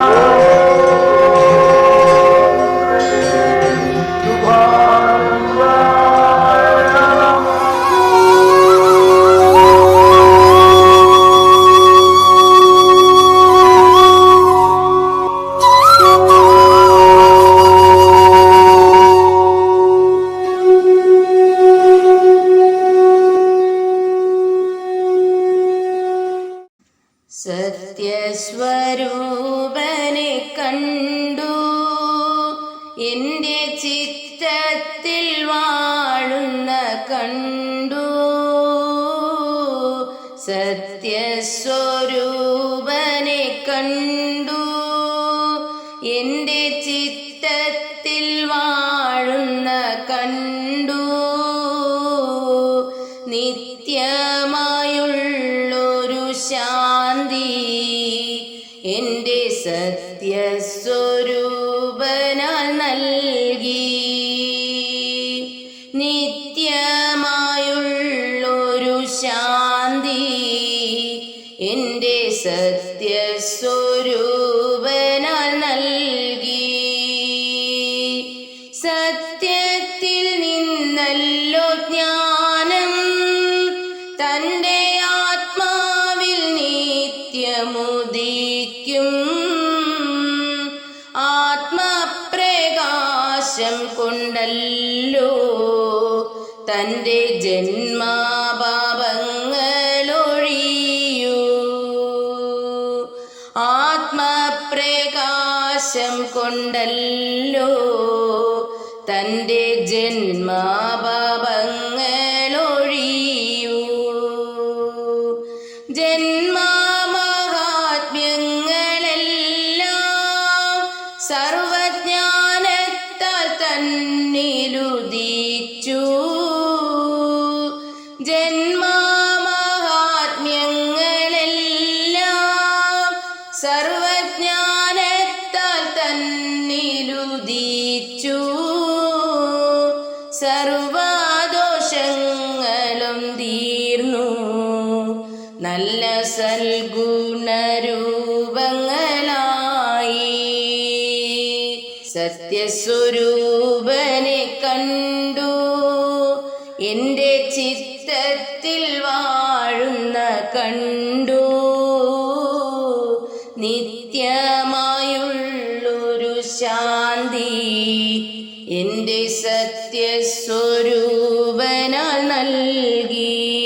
Oh! സത്യസ്വരൂപനെ കണ്ടു. എന്റെ ചിത്തത്തിൽ വാഴുന്ന കണ്ടു. സത്യസ്വരൂപനെ കണ്ടു. എന്റെ ചിത്തത്തിൽ വാഴുന്ന കണ്ടു. സത്യസ്വരൂപനാൽ നൽകി. നിത്യമായുള്ളൊരു ശാന്തി എന്റെ സത്യസ്വരൂപനാൽ നിത്യമുദിക്കും ആത്മപ്രകാശം കൊണ്ടല്ലോ തന്റെ ജന്മാപാപങ്ങളൊഴിയൂ. ആത്മപ്രകാശം കൊണ്ടല്ലോ തന്റെ ജന്മാപാപങ്ങളൊഴിയൂ. ജന്മാമഹാത്മ്യങ്ങളെല്ലാം സർവജ്ഞാനത്താൽ തന്നിലുദിച്ചു. ജന്മാമഹാത്മ്യങ്ങളെല്ലാം സർവജ്ഞാനത്താൽ തന്നിലുദിച്ചു. സർവദോഷങ്ങളും തീർന്നു. നല്ല സൽഗുണരൂപങ്ങളായി നിത്യസ്വരൂപനെ കണ്ടു. എന്റെ ചിത്തത്തിൽ വാഴുന്ന കണ്ടു. നിത്യമായുള്ളൊരു ശാന്തി എന്റെ സത്യസ്വരൂപന നൽകി.